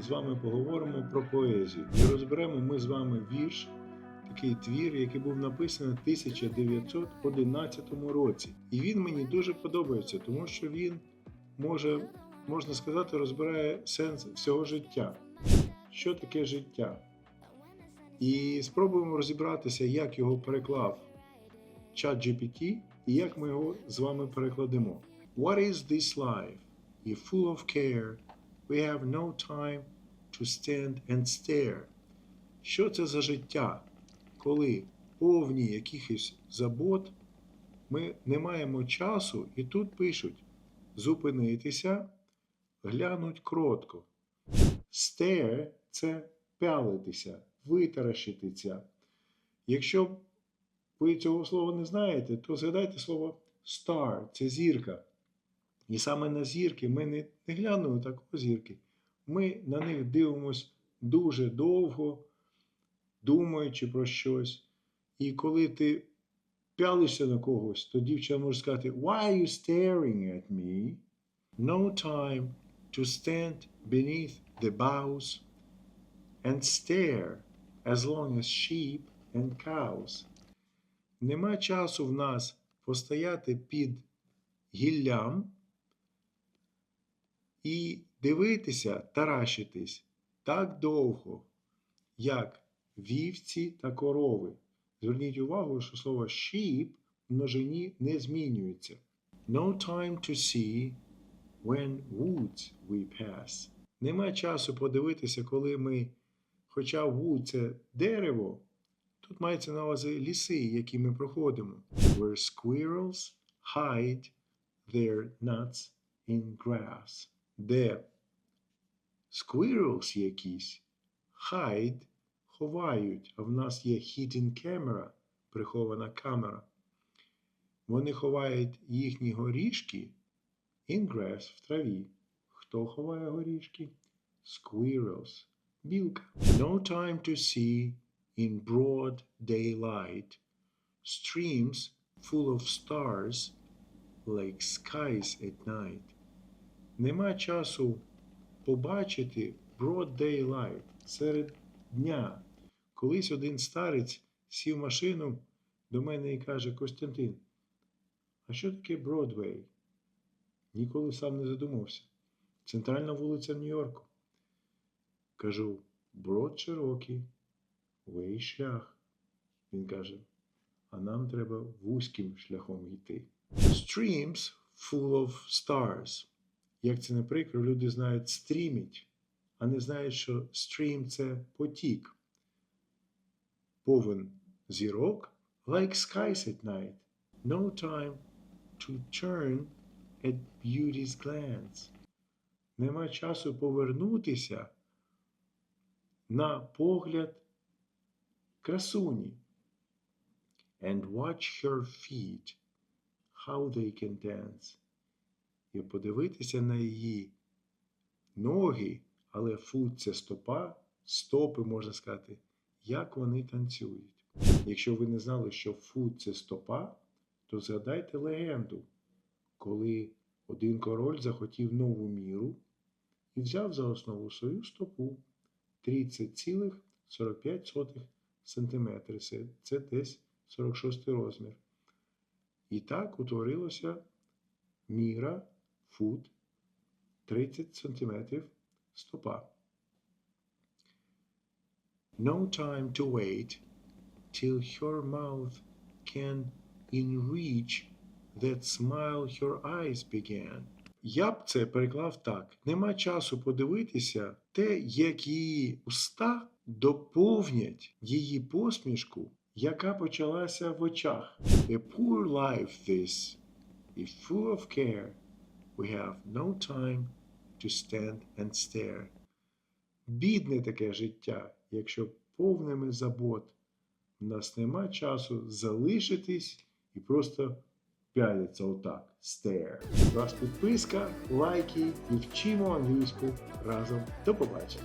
з вами поговоримо про поезію. І розберемо ми з вами вірш, такий твір, який був написаний в 1911 році. І він мені дуже подобається, тому що він може, можна сказати, розбирає сенс всього життя. Що таке життя? І спробуємо розібратися, як його переклав ChatGPT і як ми його з вами перекладемо. What is this life? If full of care, we have no time to stand and stare. Що це за життя, коли повні якихось забот, ми не маємо часу, і тут пишуть зупинитися, глянуть кротко. Stare – це пялитися, витаращитися. Якщо ви цього слова не знаєте, то згадайте слово star це зірка. І саме на зірки ми не, не глянули так о зірки. Ми на них дивимось дуже довго, думаючи про щось. І коли ти пялишся на когось, то дівчина може сказати: Why are you staring at me? No time to stand beneath the boughs and stare as long as sheep and cows. Нема часу в нас постояти під гіллям і дивитися, таращитись так довго, як вівці та корови. Зверніть увагу, що слово sheep в множині не змінюється. No time to see when woods we pass. Нема часу подивитися, коли ми, хоча wood – це дерево, тут мається на увазі ліси, які ми проходимо. Where squirrels hide their nuts in grass. Де squirrels якісь hide ховають, а в нас є hidden camera, прихована камера. Вони ховають їхні горішки in grass в траві. Хто ховає горішки? Squirrels. Білка. No time to see in broad daylight. Streams full of stars like skies at night. Нема часу побачити broad daylight серед дня. Колись один старець сів машину до мене і каже: Костянтин, а що таке Бродвей? Ніколи сам не задумався. Центральна вулиця Нью-Йорку. Кажу, брод широкий, вей шлях. Він каже, а нам треба вузьким шляхом йти. Streams full of stars. Як це не прикро, люди знають стріміть, а не знають, що стрім це потік. Повен зірок, like skies at night. No time to turn at beauty's glance. Нема часу повернутися на погляд красуні. And watch her feet, how they can dance. І подивитися на її ноги, але фут це стопа, стопи, можна сказати, як вони танцюють. Якщо ви не знали, що фут це стопа, то згадайте легенду, коли один король захотів нову міру і взяв за основу свою стопу 30,45 см. Це, десь 46 розмір. І так утворилося міра фут 30 см стопа. No time to wait till her mouth can enrich that smile her eyes began. Я б це переклав так: нема часу подивитися те, як її уста доповнять її посмішку, яка почалася в очах. A poor life this, if full of care, we have no time to stand and stare. Бідне таке життя, якщо повними забот. У нас нема часу залишитись і просто пялиться отак. Stare. Вас підписка, лайки і вчимо англійську разом. До побачення.